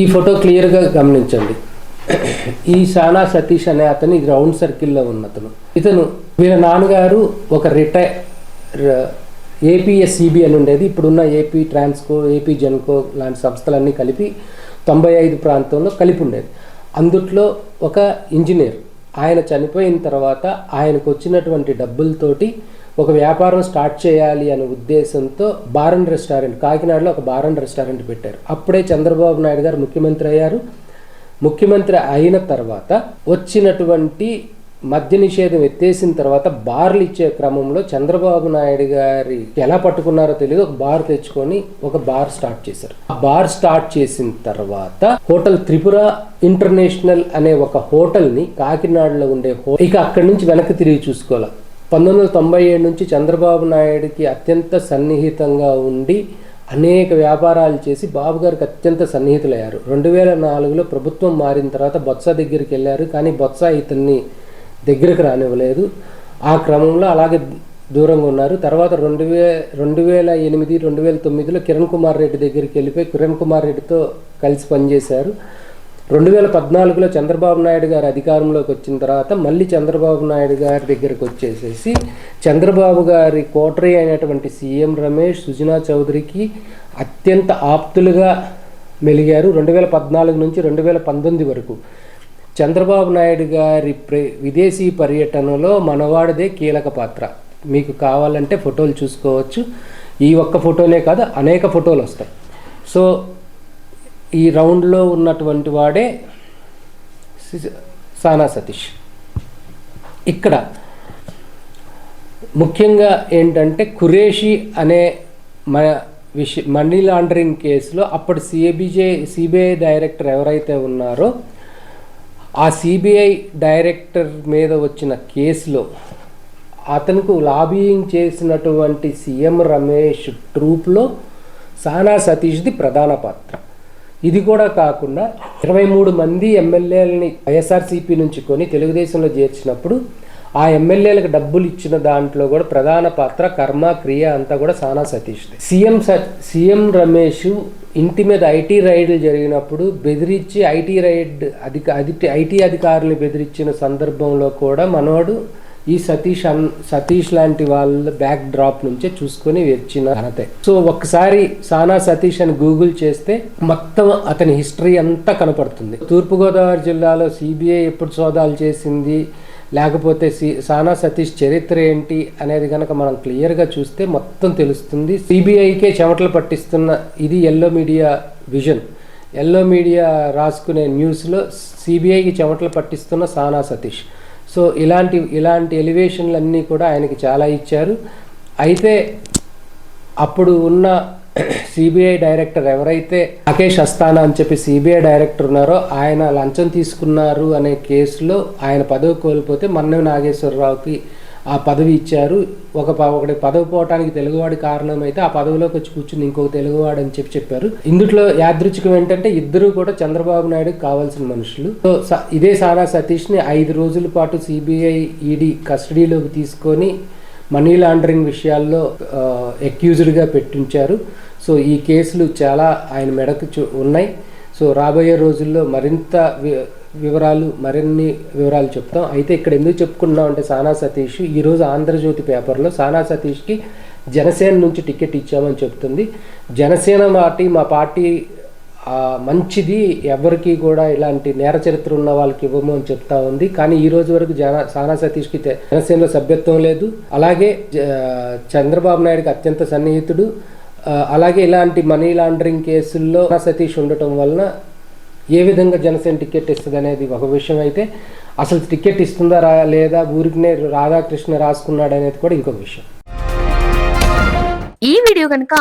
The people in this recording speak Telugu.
ఈ ఫోటో క్లియర్గా గమనించండి. ఈ సానా సతీష్ అనే అతను ఇది రౌండ్ సర్కిల్లో ఉన్న అతను ఇతను వీళ్ళ నాన్నగారు ఒక రిటైర్ ఏపీఎస్సిబి అని ఉండేది. ఇప్పుడున్న ఏపీ ట్రాన్స్కో ఏపీ జెన్కో లాంటి సంస్థలన్నీ కలిపి తొంభై ఐదు ప్రాంతంలో కలిపి ఉండేది అందుట్లో ఒక ఇంజనీర్. ఆయన చనిపోయిన తర్వాత ఆయనకు వచ్చినటువంటి డబ్బులతోటి ఒక వ్యాపారం స్టార్ట్ చేయాలి అనే ఉద్దేశంతో బారన్ రెస్టారెంట్ కాకినాడలో ఒక బారన్ అండ్ రెస్టారెంట్ పెట్టారు. అప్పుడే చంద్రబాబు నాయుడు గారు ముఖ్యమంత్రి అయ్యారు. ముఖ్యమంత్రి అయిన తర్వాత వచ్చినటువంటి మద్య నిషేధం ఎత్తేసిన తర్వాత బార్లు ఇచ్చే క్రమంలో చంద్రబాబు నాయుడు గారి ఎలా పట్టుకున్నారో తెలియదు ఒక బార్ తెచ్చుకొని ఒక బార్ స్టార్ట్ చేశారు. ఆ బార్ స్టార్ట్ చేసిన తర్వాత హోటల్ త్రిపుర ఇంటర్నేషనల్ అనే ఒక హోటల్ని కాకినాడలో ఉండే ఇక అక్కడి నుంచి వెనక్కి తిరిగి చూసుకోవాలి. పంతొమ్మిది వందల తొంభై ఏడు నుంచి చంద్రబాబు నాయుడికి అత్యంత సన్నిహితంగా ఉండి అనేక వ్యాపారాలు చేసి బాబు గారికి అత్యంత సన్నిహితులయ్యారు. రెండు వేల నాలుగులో ప్రభుత్వం మారిన తర్వాత బొత్స దగ్గరికి వెళ్ళారు కానీ బొత్స ఇతన్ని దగ్గరకు రానివ్వలేదు. ఆ క్రమంలో అలాగే దూరంగా ఉన్నారు. తర్వాత రెండు వే రెండు వేల ఎనిమిది రెండు వేల తొమ్మిదిలో కిరణ్ కుమార్ రెడ్డి దగ్గరికి వెళ్ళిపోయి కిరణ్ కుమార్ రెడ్డితో కలిసి పనిచేశారు. రెండు వేల పద్నాలుగులో చంద్రబాబు నాయుడు గారు అధికారంలోకి వచ్చిన తర్వాత మళ్ళీ చంద్రబాబు నాయుడు గారి దగ్గరకు వచ్చేసేసి చంద్రబాబు గారి కోటరీ అయినటువంటి సీఎం రమేష్ సుజనా చౌదరికి అత్యంత ఆప్తులుగా మెలిగారు రెండు వేల పద్నాలుగు నుంచి రెండు వేల పంతొమ్మిది వరకు. చంద్రబాబు నాయుడు గారి ప్రే విదేశీ పర్యటనలో మనవాడిదే కీలక పాత్ర. మీకు కావాలంటే ఫోటోలు చూసుకోవచ్చు. ఈ ఒక్క ఫోటోనే కాదు అనేక ఫోటోలు వస్తాయి. సో ఈ రౌండ్లో ఉన్నటువంటి వాడే సానా సతీష్. ఇక్కడ ముఖ్యంగా ఏంటంటే ఖురేషి అనే మన విష మనీ లాండరింగ్ కేసులో అప్పుడు సిబిజే సిబిఐ డైరెక్టర్ ఎవరైతే ఉన్నారో ఆ సిబిఐ డైరెక్టర్ మీద వచ్చిన కేసులో అతనికి లాబియింగ్ చేసినటువంటి సీఎం రమేష్ ట్రూప్లో సానా సతీష్ది ప్రధాన పాత్ర. ఇది కూడా కాకుండా ఇరవై మూడు మంది ఎమ్మెల్యేలని వైఎస్ఆర్సీపీ నుంచి కొని తెలుగుదేశంలో చేర్చినప్పుడు ఆ ఎమ్మెల్యేలకు డబ్బులు ఇచ్చిన దాంట్లో కూడా ప్రధాన పాత్ర కర్మ క్రియ అంతా కూడా సానా సతీష్ సీఎం స సీఎం రమేష్ ఇంటి మీద ఐటీ రైడ్లు జరిగినప్పుడు బెదిరించి ఐటీ రైడ్ అధిక అధి ఐటీ అధికారులు బెదిరించిన సందర్భంలో కూడా మనోడు ఈ సతీష్ అన్ సతీష్ లాంటి వాళ్ళ బ్యాక్ డ్రాప్ నుంచే చూసుకొని వచ్చిన ఘనతే. సో ఒక్కసారి సానా సతీష్ అని గూగుల్ చేస్తే మొత్తం అతని హిస్టరీ అంతా కనపడుతుంది. తూర్పుగోదావరి జిల్లాలో సిబిఐ ఎప్పుడు సోదాలు చేసింది లేకపోతే సి సానా సతీష్ చరిత్ర ఏంటి అనేది కనుక మనం క్లియర్గా చూస్తే మొత్తం తెలుస్తుంది. సిబిఐకే చెమటలు పట్టిస్తున్న ఇది yellow media vision yellow media రాసుకునే న్యూస్లో సిబిఐకి చెమటలు పట్టిస్తున్న సానా సతీష్. సో ఇలాంటి ఇలాంటి ఎలివేషన్లు అన్నీ కూడా ఆయనకి చాలా ఇచ్చారు. అయితే అప్పుడు ఉన్న సిబిఐ డైరెక్టర్ ఎవరైతే రాకేష్ అస్థానా అని చెప్పి సిబిఐ డైరెక్టర్ ఉన్నారో ఆయన లంచం తీసుకున్నారు అనే కేసులో ఆయన పదవి కోల్పోతే మన్నవి నాగేశ్వరరావుకి ఆ పదవి ఇచ్చారు. ఒక ప- ఒకటి పదవి పోవటానికి తెలుగువాడి కారణమైతే ఆ పదవిలోకి వచ్చి కూర్చుని ఇంకొక తెలుగువాడు అని చెప్పి చెప్పారు. ఇందులో యాదృచ్ఛికం ఏంటంటే ఇద్దరు కూడా చంద్రబాబు నాయుడుకి కావాల్సిన మనుషులు. సో ఇదే సారా సతీష్ని ఐదు రోజుల పాటు సిబిఐ ఈడీ కస్టడీలోకి తీసుకొని మనీ లాండరింగ్ విషయాల్లో అక్యూజ్డ్గా పెట్టించారు. సో ఈ కేసులు చాలా ఆయన మెడకు ఉన్నాయి. సో రాబోయే రోజుల్లో మరింత వివరాలు మరిన్ని వివరాలు చెప్తాం. అయితే ఇక్కడ ఎందుకు చెప్పుకున్నాం అంటే సానా సతీష్ ఈరోజు ఆంధ్రజ్యోతి పేపర్లో సానా సతీష్కి జనసేన నుంచి టికెట్ ఇచ్చామని చెప్తుంది. జనసేన పార్టీ మా పార్టీ మంచిది ఎవరికి కూడా ఇలాంటి నేర చరిత్ర ఉన్న వాళ్ళకి ఇవ్వము అని చెప్తా ఉంది. కానీ ఈ రోజు వరకు జన సానా సతీష్కి జనసేనలో సభ్యత్వం లేదు. అలాగే జ- చంద్రబాబు నాయుడుకి అత్యంత సన్నిహితుడు. అలాగే ఇలాంటి మనీ లాండరింగ్ కేసుల్లో సతీష్ ఉండటం వలన ఏ విధంగా జనసేన టికెట్ ఇస్తుంది అనేది ఒక విషయం అయితే అసలు టికెట్ ఇస్తుందా రా లేదా ఊరికినే రాధాకృష్ణ రాసుకున్నాడు అనేది కూడా ఇంకొక విషయం. ఈ వీడియో కనుక